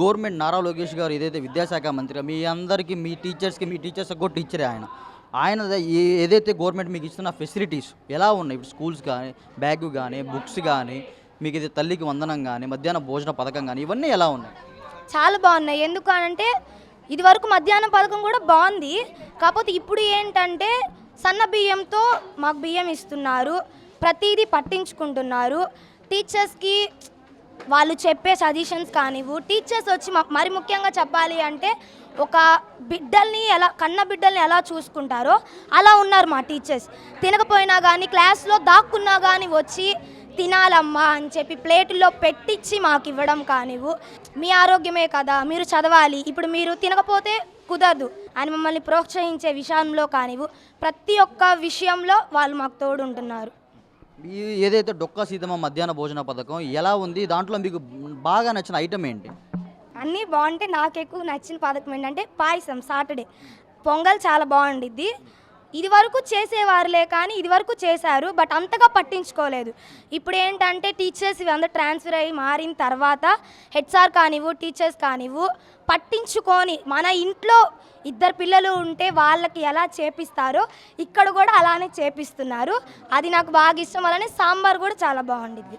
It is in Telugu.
గవర్నమెంట్ నారా లోకేష్ గారు ఏదైతే విద్యాశాఖ మంత్రి మీ అందరికీ మీ టీచర్స్కి మీ టీచర్స్ కూడా టీచరే ఆయన. ఆయన ఏదైతే గవర్నమెంట్ మీకు ఇస్తున్న ఫెసిలిటీస్ ఎలా ఉన్నాయి? ఇప్పుడు స్కూల్స్ కానీ బ్యాగ్ కానీ బుక్స్ కానీ మీకు ఇది తల్లికి వందనం కానీ మధ్యాహ్న భోజన పథకం కానీ ఇవన్నీ ఎలా ఉన్నాయి? చాలా బాగున్నాయి. ఎందుకు అంటే ఇది వరకు మధ్యాహ్నం పథకం కూడా బాగుంది. కాకపోతే ఇప్పుడు ఏంటంటే సన్న బియ్యంతో మాకు బియ్యం ఇస్తున్నారు. ప్రతిదీ పట్టించుకుంటున్నారు. టీచర్స్కి వాళ్ళు చెప్పే సజెషన్స్ కానివ్వు టీచర్స్ వచ్చి మరి ముఖ్యంగా చెప్పాలి అంటే ఒక బిడ్డల్ని ఎలా కన్న బిడ్డల్ని ఎలా చూసుకుంటారో అలా ఉన్నారు మా టీచర్స్ తినకపోయినా కానీ క్లాస్లో దాక్కున్నా కానీ వచ్చి తినాలమ్మా అని చెప్పి ప్లేట్లో పెట్టించి మాకు ఇవ్వడం కానివ్వు మీ ఆరోగ్యమే కదా మీరు చదవాలి ఇప్పుడు మీరు తినకపోతే కుదరదు అని మమ్మల్ని ప్రోత్సహించే విషయంలో కానివ్వు ప్రతి ఒక్క విషయంలో వాళ్ళు మాకు తోడుంటున్నారు. ఏదైతే డొక్కా సీతమ్మ మధ్యాహ్న భోజన పథకం ఎలా ఉంది? దాంట్లో మీకు బాగా నచ్చిన ఐటమ్ ఏంటి? అన్నీ బాగుంటే నాకు ఎక్కువ నచ్చిన పథకం ఏంటంటే పాయసం సాటర్డే. పొంగల్ చాలా బాగుండిద్ది. ఇది వరకు చేసేవారులే కానీ ఇది వరకు చేశారు బట్ అంతగా పట్టించుకోలేదు. ఇప్పుడు ఏంటంటే టీచర్స్ ఇవంతా ట్రాన్స్ఫర్ అయ్యి మారిన తర్వాత హెచ్ఆర్ కానివ్వు టీచర్స్ కానివ్వు పట్టించుకొని మన ఇంట్లో ఇద్దరు పిల్లలు ఉంటే వాళ్ళకి ఎలా చేపిస్తారో ఇక్కడ కూడా అలానే చేపిస్తున్నారు. అది నాకు బాగా ఇష్టం. అలానే సాంబార్ కూడా చాలా బాగుండిద్ది.